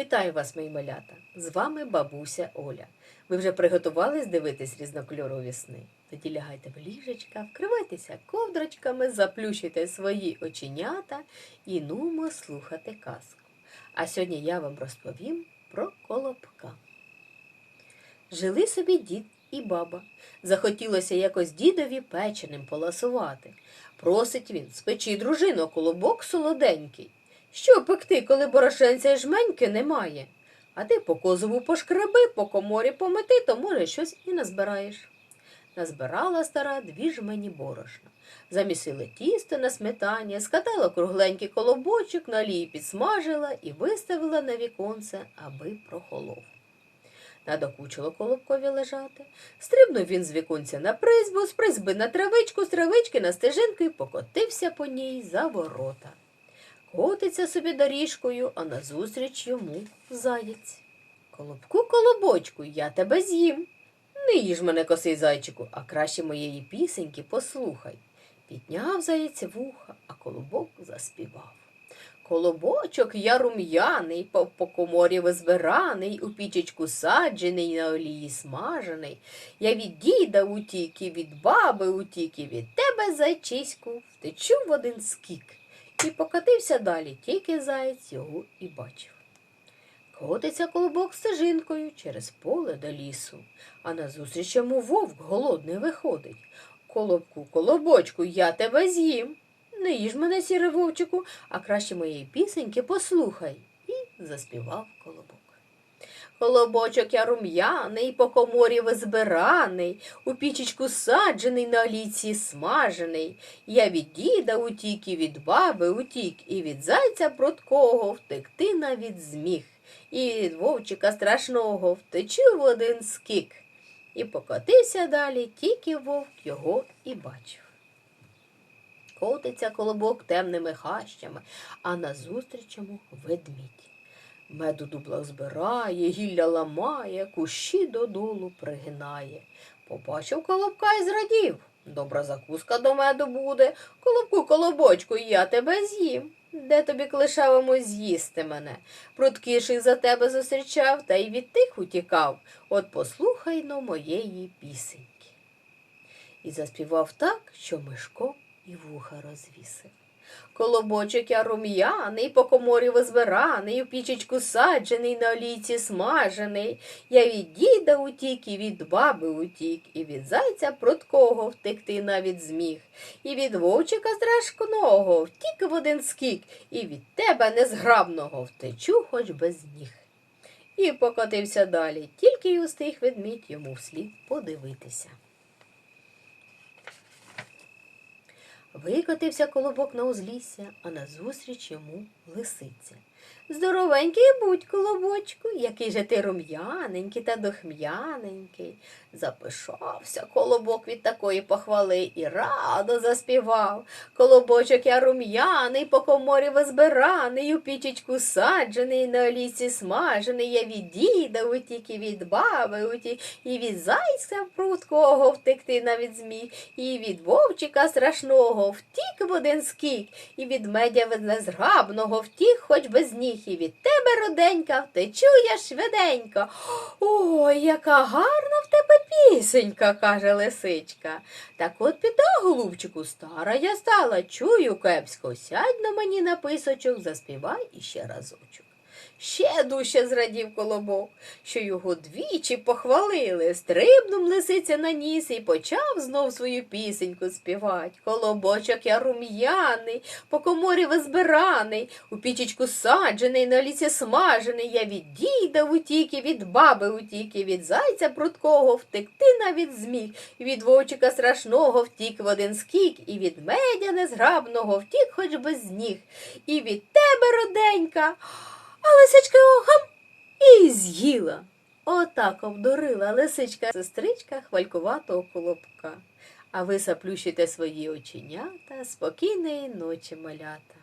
Вітаю вас, мої малята! З вами бабуся Оля. Ви вже приготувались дивитись різнокольорові сни? Тоді лягайте в ліжечка, вкривайтеся ковдрочками, заплющуйте свої оченята і нумо слухати казку. А сьогодні я вам розповім про колобка. Жили собі дід і баба. Захотілося якось дідові печеним поласувати. Просить він, спечи дружино, колобок солоденький. Що пекти, коли борошенця й жменьки немає? А ти по козову пошкреби, по коморі помети, то, може, щось і назбираєш. Назбирала стара дві жмені борошна. Замісила тісто на сметані, скатала кругленький колобочок, на олії підсмажила і виставила на віконце, аби прохолов. Надокучило колобкові лежати. Стрибнув він з віконця на призьбу, з призьби на травичку, з травички на стежинку і покотився по ній за ворота. Котиться собі доріжкою, а назустріч йому заєць. Колобку, колобочку, я тебе з'їм. Не їж мене, косий зайчику, а краще моєї пісеньки послухай. Підняв заєць вуха, а колобок заспівав. Колобочок я рум'яний, по, по коморі визбираний, у пічечку саджений, на олії смажений. Я від діда утік, і від баби утік, і від тебе, зайчиську, втечу в один скік. І покатився далі, тільки заєць його і бачив. Котиться колобок стежинкою через поле до лісу, а назустріч йому вовк голодний виходить. Колобку, колобочку, я тебе з'їм. Не їж мене, сіре вовчику, а краще моєї пісеньки послухай. І заспівав колобок. Колобочок я рум'яний, по коморі визбираний, у пічечку саджений, на олійці смажений. Я від діда утік, і від баби утік, і від зайця пруткого втекти навіть зміг, і від вовчика страшного втечу в один скік. І покотився далі, тільки вовк його і бачив. Котиться колобок темними хащами, а назустріч йому ведмідь. Меду дублах збирає, гілля ламає, кущі додолу пригинає. Побачив колобка і зрадів. Добра закуска до меду буде. Колобку, колобочку, я тебе з'їм. Де тобі клишавому з'їсти мене? Пруткіший за тебе зустрічав, та й від тих утікав. От послухай но моєї пісеньки. І заспівав так, що Мишко і вуха розвісив. Колобочок я рум'яний, по коморі визбираний, у пічечку саджений, на олійці смажений. Я від діда утік, і від баби утік, і від зайця пруткого втекти навіть зміг, і від вовчика страшкного втік в один скік, і від тебе незграбного втечу хоч без ніг. І покотився далі, тільки й устиг ведмідь йому вслід подивитися. Викотився колобок на узлісся, а назустріч йому лисиця. Здоровенький будь, колобочку, який же ти рум'яненький та дохм'яненький. Запишався колобок від такої похвали і радо заспівав. Колобочок я рум'яний, по коморі визбираний, у пічечку саджений, на олійці смажений. Я від діда утік, і від баби утік, і від зайця пруткого втекти навіть зміг, і від вовчика страшного втік в один скік, і від медя незграбного втік хоч без ніг, і від тебе, роденька, втечу я швиденько. Ой, яка гарна в тебе пісенька, каже лисичка. Так от піда, голубчику, стара я стала, чую кепсько, сядь на мені на писочок, заспівай іще разочок. Ще дужче зрадів колобок, що його двічі похвалили. Стрибнув лисиця на ніс і почав знов свою пісеньку співать. Колобочок я рум'яний, по коморі визбираний, у пічечку саджений, на лісі смажений. Я від діда утік, і від баби утік, і від зайця пруткого втекти навіть зміг, і від вовчика страшного втік в один скік, і від медя незграбного втік хоч без ніг, і від тебе, роденька. А лисичка його хам і з'їла. Отак обдурила лисичка сестричка хвалькуватого колобка. А ви заплющуйте свої оченята, спокійної ночі, малята.